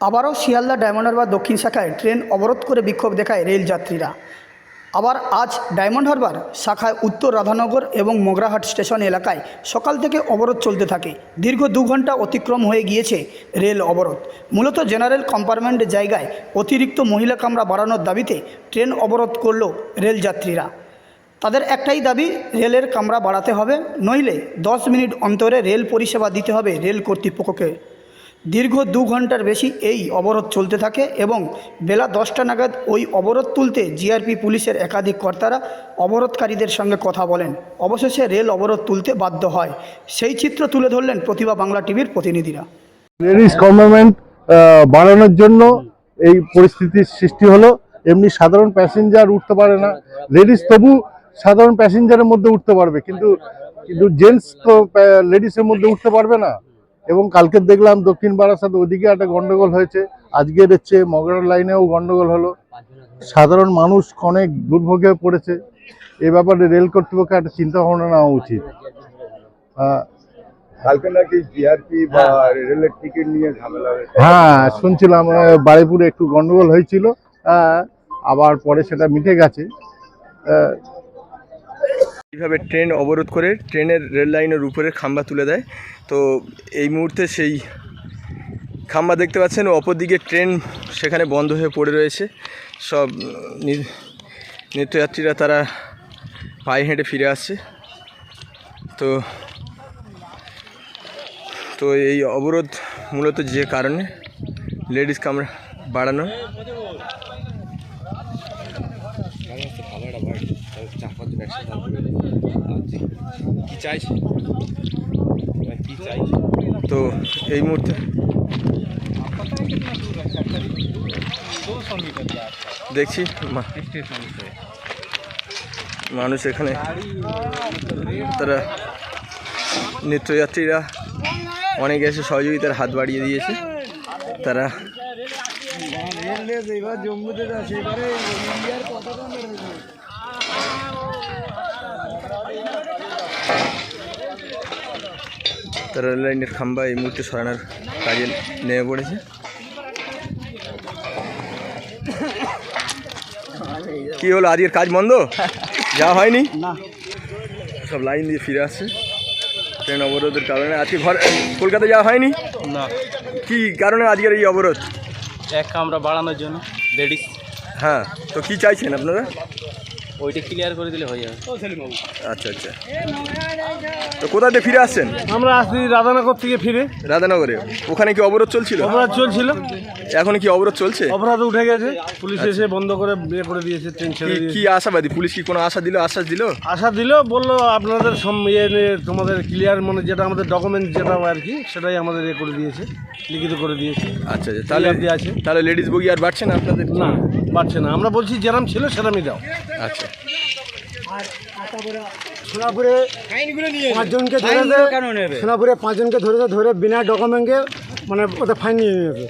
আবারও শিয়ালদা ডায়মন্ড হারবার দক্ষিণ শাখায় ট্রেন অবরোধ করে বিক্ষোভ দেখায় রেল যাত্রীরা আবার আজ ডায়মন্ড হারবার শাখায় উত্তর রাধানগর এবং মোগরাহাট স্টেশন এলাকায় সকাল থেকে অবরোধ চলতে থাকে। দীর্ঘ দু ঘণ্টা অতিক্রম হয়ে গিয়েছে রেল অবরোধ। মূলত জেনারেল কম্পার্টমেন্ট জায়গায় অতিরিক্ত মহিলা কামরা বাড়ানোর দাবিতে ট্রেন অবরোধ করল রেল যাত্রীরা তাদের একটাই দাবি, রেলের কামরা বাড়াতে হবে, নইলে দশ মিনিট অন্তরে রেল পরিষেবা দিতে হবে রেল কর্তৃপক্ষকে। দীর্ঘ দু ঘণ্টার বেশি এই অবরোধ চলতে থাকে এবং বেলা দশটা নাগাদ ওই অবরোধ তুলতে জিআরপি পুলিশের একাধিক কর্তারা অবরোধকারীদের সঙ্গে কথা বলেন। অবশেষে রেল অবরোধ তুলতে বাধ্য হয়। সেই চিত্র তুলে ধরলেন প্রতিভা বাংলা টিভির প্রতিনিধিরা। লেডিস কম্পার্টমেন্ট বাড়ানোর জন্য এই পরিস্থিতির সৃষ্টি হলো। এমনি সাধারণ প্যাসেঞ্জার উঠতে পারে না। লেডিস তবু সাধারণ প্যাসেঞ্জারের মধ্যে উঠতে পারবে। কিন্তু কিন্তু জেন্টস তো লেডিসের মধ্যে উঠতে পারবে না। এবং কালকে দেখলাম দক্ষিণ বারাসাত ওদিকে একটা গন্ডগোল হয়েছে। আজকের হচ্ছে মগরার লাইনেও গন্ডগোল হলো। সাধারণ মানুষ অনেক দুর্ভোগে পড়েছে। এ ব্যাপারে রেল কর্তৃপক্ষের একটা চিন্তা ভাবনা নেওয়া উচিত। ঝামেলা হ্যাঁ শুনছিলাম আহ, বারুইপুরে একটু গন্ডগোল হয়েছিল। আবার পরে সেটা মিটে গেছে। এইভাবে ট্রেন অবরোধ করে ট্রেনের রেল লাইনের উপরে খাম্বা তুলে দেয়। তো এই মুহূর্তে সেই খাম্বা দেখতে পাচ্ছেন অপরদিকে ট্রেন সেখানে বন্ধ হয়ে পড়ে রয়েছে। সব নিত্যযাত্রীরা তারা পায়ে হেঁটে ফিরে আসছে। তো তো এই অবরোধ মূলত যে কারণে লেডিস কামরা বাড়ানো তো এই মুহূর্তে? দেখছি মানুষ এখানে, তারা নিত্যযাত্রীরা অনেকে এসে সহযোগিতার হাত বাড়িয়ে দিয়েছে। তারা তারা রেল লাইনের খাম্বা এই মুহূর্তে সরানোর কাজে নেমে পড়েছে। কি হলো আজকের কাজ বন্ধ? যাওয়া হয়নি? সব লাইন দিয়ে ফিরে আসছে। ট্রেন অবরোধের কারণে আজকে ঘর কলকাতা যাওয়া হয়নি? না। কি কারণে আজকের এই অবরোধ? এক কামরা বাড়ানোর জন্য লেডিস হ্যাঁ তো কি চাইছেন আপনারা? ওইটা ক্লিয়ার করে দিলে হয়ে যাবে। আচ্ছা আচ্ছা। তো কোথা থেকে ফিরে আসছেন? আমরা আসছি রাধানগর থেকে ফিরে। রাধানগরে। ওখানে কি অবরোধ চলছিল? অপরাধ চলছিল। এখন কি অবরোধ চলছে? অপরাধ উঠে গেছে। পুলিশ এসে বন্ধ করে বিয়ে করে দিয়েছে ট্রেন ছেড়ে কি দিয়েছে। কি আশাবাদী? পুলিশ কি কোনো আশা দিল আশ্বাস দিল? আশা দিল বলল আপনাদের সম- ইয়ে নিয়ে তোমাদের ক্লিয়ার মানে যেটা আমাদের ডকুমেন্ট যেটা আর কি সেটাই আমাদের ইয়ে করে দিয়েছে লিখিত করে দিয়েছে। আচ্ছা আচ্ছা। তাহলে অবধি আছে। তাহলে লেডিস বগি আর বাড়ছে না আপনাদের? না পারছে না। আমরা বলছি যেরাম ছিল সেরামই দাও। আচ্ছা। সোনাপুরে পাঁচজনকে ধরে সোনাপুরে পাঁচজনকে ধরে ধরে বিনা ডকুমেন্টে মানে ওদের ফাইন নিয়ে নিয়েছে।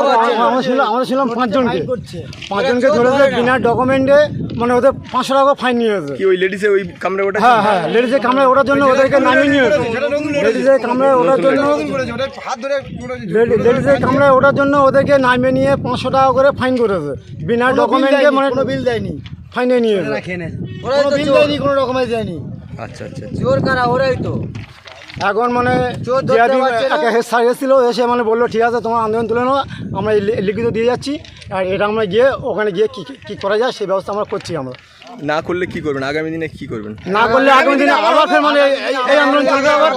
আমরা- আমরা ছিলাম আমরা ছিলাম পাঁচজনকে। পাঁচজনকে ধরেছে বিনা ডকুমেন্টে মানে ওদের পাঁচশো টাকা ফাইন নিয়েছে কি ওই লেডিসে ওই কামড়ে ওটা হ্যাঁ হ্যাঁ লেডিজের কামড়ায় ওঠার জন্য ওদেরকে নামিয়ে নিয়েছে লেডিজের কামড়ায় ওঠার জন্য লেডি- লেডিজের কামড়ায় ওঠার জন্য ওদেরকে নামিয়ে নিয়ে পাঁচশো টাকা করে ফাইন করেছে। বিনা ডকুমেন্টে মানে কোনো বিল দেয়নি। ফাইনে নিয়েছে কোনো বিল দেয়নি কোনো ডকুমেন্ট দেয়নি। আচ্ছা আচ্ছা আচ্ছা। এখন মানে জিআরপি একটা হেড স্যার এসেছিল এসে মানে বলল ঠিক আছে তোমার আন্দোলন তুলে নেওয়া আমরা লি- লিখিত দিয়ে যাচ্ছি আর এটা আমরা গিয়ে ওখানে গিয়ে কী কী করা যায় সেই ব্যবস্থা আমরা করছি আমরা। না করলে কি করবেন? আগামী দিনে কি করবেন? না করলে আগামী দিনে আবার ফের মানে এই- আন্দোলন চলবে। আবার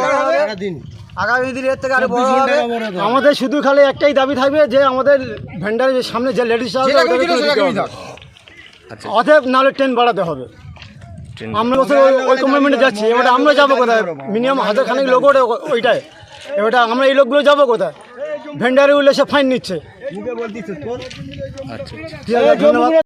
আগামী দিনে। এর থেকে আরও বড় হবে। আমাদের শুধু খালি একটাই দাবি থাকবে যে আমাদের ভেন্ডারের সামনে যে লেডিস আচ্ছা। অতএব নাহলে ট্রেন বাড়াতে হবে। আমরা ওই- ওই যাচ্ছি। এবার আমরা যাব কোথায়? মিনিমাম হাজার খানেক লোক ওটা ওইটায়। এবার আমরা এই লোকগুলো যাব কোথায়? ভেন্ডারে উঠলে সে ফাইন নিচ্ছে। আচ্ছা। ধন্যবাদ।